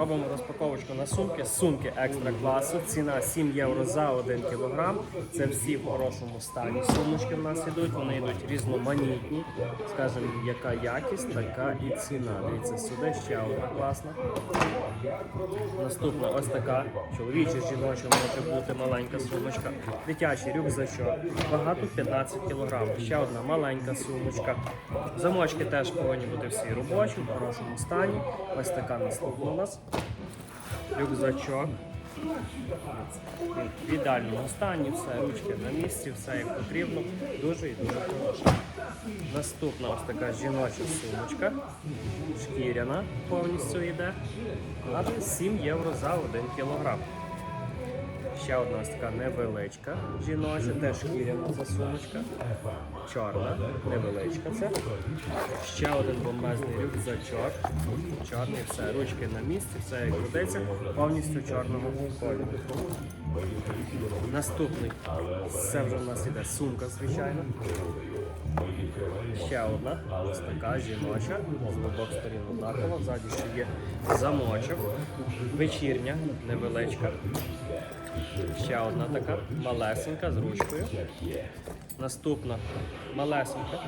Робимо розпаковочку на сумки. Сумки екстра класу. Ціна 7 євро за 1 кілограм. Це всі в хорошому стані. Сумочки в нас йдуть, вони йдуть різноманітні. Скажемо, яка якість, така і ціна. Дивіться, сюди ще одна класна. Наступна ось така чоловіча, жіноча може бути маленька сумочка. Дитячий рюкзачок. Багато 15 кг. Ще одна маленька сумочка. Замочки теж повинні бути всі робочі, в хорошому стані. Ось така наступна у нас. Рюкзачок. В ідеальному стані, все, ручки на місці, все як потрібно. Дуже і дуже хороше. Наступна ось така жіноча сумочка. Шкіряна повністю йде. А 7 євро за 1 кілограм. Ще одна ось така невеличка жіноча, теж шкіряна ця сумочка. Чорна, невеличка це. Ще один бомбезний рюкзачок. Чорний, все, ручки на місці, все як годиться, повністю чорного кольору. Наступний. Це вже в нас іде сумка, звичайно. Ще одна, ось така жіноча, з обох сторін однакова, ззаді ще є замочок, вечірня, невеличка. Ще одна така малесенька з ручкою. Наступна малесенька.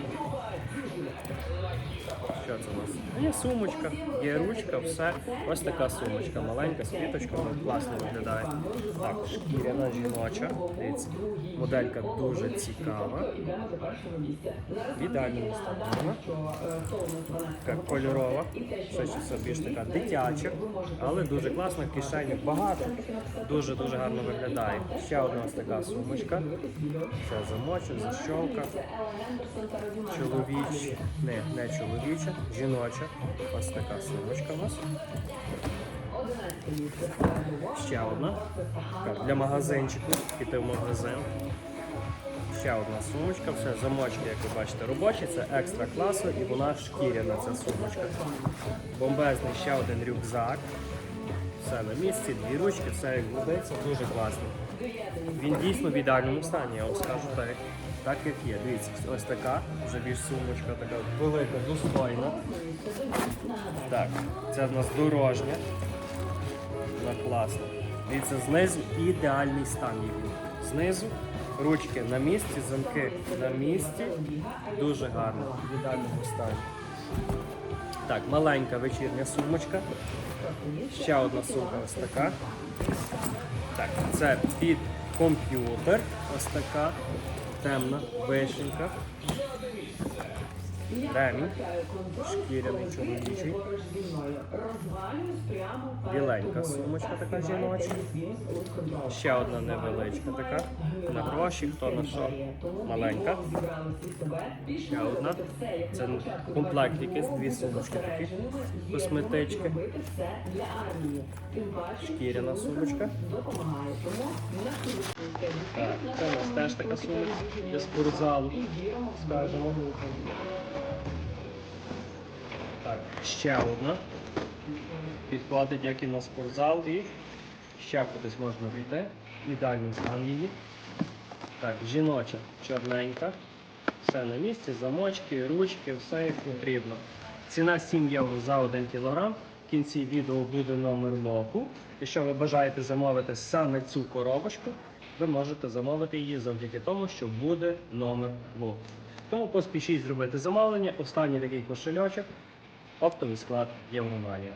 Що це у нас? Є сумочка, є ручка, все. Ось така сумочка маленька, з квіточками, класно виглядає. Так, шкіряна жіноча. Дивіться, моделька дуже цікава. В ідеальному стані вона. Така кольорова. Ще все більш така дитяча, але дуже класна, кишеньок багато. Дуже дуже гарно виглядає. Ще одна ось така сумочка. Це замочок, защолка. Чоловіча, не, не чоловіча, жіноча. Ось така сумочка у нас. Ще одна. Така для магазинчику. Піти в магазин. Ще одна сумочка, все, замочки, як ви бачите, робочі, це екстра класу і вона шкіряна ця сумочка. Бомбезний ще один рюкзак. Все на місці, дві ручки, все як годиться, дуже класно. Він дійсно в ідеальному стані, я вам скажу так, так як є. Дивіться, ось така, вже більш сумочка, така велика, достойна. Так, це в нас дорожня. Вона класна. Дивіться, знизу ідеальний стан її. Знизу ручки на місці, замки на місці. Дуже гарно, в ідеальному стані. Так, маленька вечірня сумочка. Ще одна сумка ось така. Так, це під комп'ютер. Ось така темна вишенька. Ремінь. Шкіряний чоловічий. Біленька сумочка така жіноча. Ще одна невеличка така. На гроші, хто на що. Маленька. Ще одна. Це комплект якийсь, дві сумочки такі. Косметички. Шкіряна сумочка. Так, це у нас теж така сумочка для спортзалу. Скажемо. Так, ще одна. Підходить як і на спортзал і ще кудись можна війти. Ідеальний стан її. Так, жіноча, чорненька. Все на місці, замочки, ручки, все як потрібно. Ціна 7 євро за 1 кілограм. В кінці відео буде номер локу. Якщо ви бажаєте замовити саме цю коробочку, ви можете замовити її завдяки тому, що буде номер локу. Тому поспішіть зробити замовлення. Останній такий кошельочок. Оптовий склад Євромарія